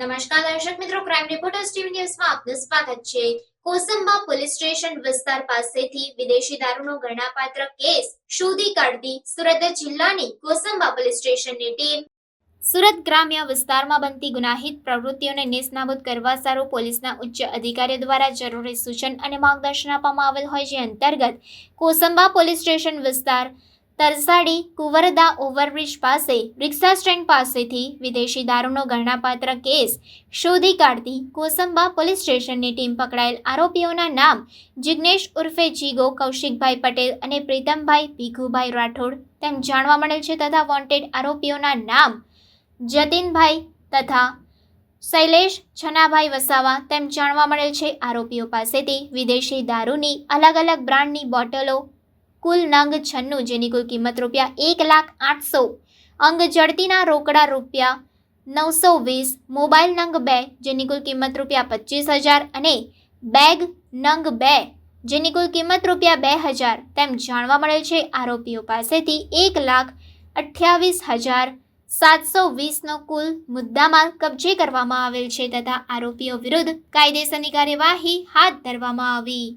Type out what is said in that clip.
નમસ્કાર દર્શક મિત્રો ક્રાઇમ રિપોર્ટર્સ ટીવી ન્યૂઝમાં આપનું સ્વાગત છે. કોસંબા પોલીસ સ્ટેશન વિસ્તાર પાસેથી વિદેશી દારૂનો ગણનાપાત્ર કેસ શોધી કાઢતી સુરત જિલ્લાની કોસંબા પોલીસ સ્ટેશનની ટીમ સુરત ગ્રામ્ય વિસ્તારમાં બનતી ગુનાહિત પ્રવૃત્તિઓને નેસ્તનાબૂદ કરવા સારું પોલીસના ઉચ્ચ અધિકારીઓ દ્વારા જરૂરી સૂચન અને માર્ગદર્શન આપવામાં આવેલ હોય, જે અંતર્ગત કોસંબા પોલીસ સ્ટેશન વિસ્તાર તરસાડી, કુંવરદા, ઓવરબ્રિજ પાસે રિક્ષા સ્ટેન્ડ પાસેથી વિદેશી દારૂનો ગણનાપાત્ર કેસ શોધી કાઢતી કોસંબા પોલીસ સ્ટેશનની ટીમ પકડાયેલ આરોપીઓના નામ જિગ્નેશ ઉર્ફે જીગો, કૌશિકભાઈ પટેલ અને પ્રીતમભાઈ ભીખુભાઈ રાઠોડ તેમ જાણવા મળેલ છે તથા વોન્ટેડ આરોપીઓના નામ જતીનભાઈ તથા શૈલેષ છનાભાઈ વસાવા તેમ જાણવા મળેલ છે. આરોપીઓ પાસેથી વિદેશી દારૂની અલગ અલગ બ્રાન્ડની બોટલો કુલ નંગ છન્નું, જેની કુલ કિંમત રૂપિયા એક લાખ આઠસો. અંગ જડતીના રોકડા રૂપિયા નવસો વીસ, મોબાઈલ નંગ બે, જેની કુલ કિંમત રૂપિયા પચીસ હજાર અને બેગ નંગ બે, જેની કુલ કિંમત રૂપિયા બે હજાર. તેમ જાણવા મળેલ છે, આરોપીઓ પાસેથી એક લાખ અઠ્યાવીસ હજાર સાતસો વીસનો કુલ મુદ્દામાલ કબજે કરવામાં આવેલ છે તથા આરોપીઓ વિરુદ્ધ કાયદેસરની કાર્યવાહી હાથ ધરવામાં આવી.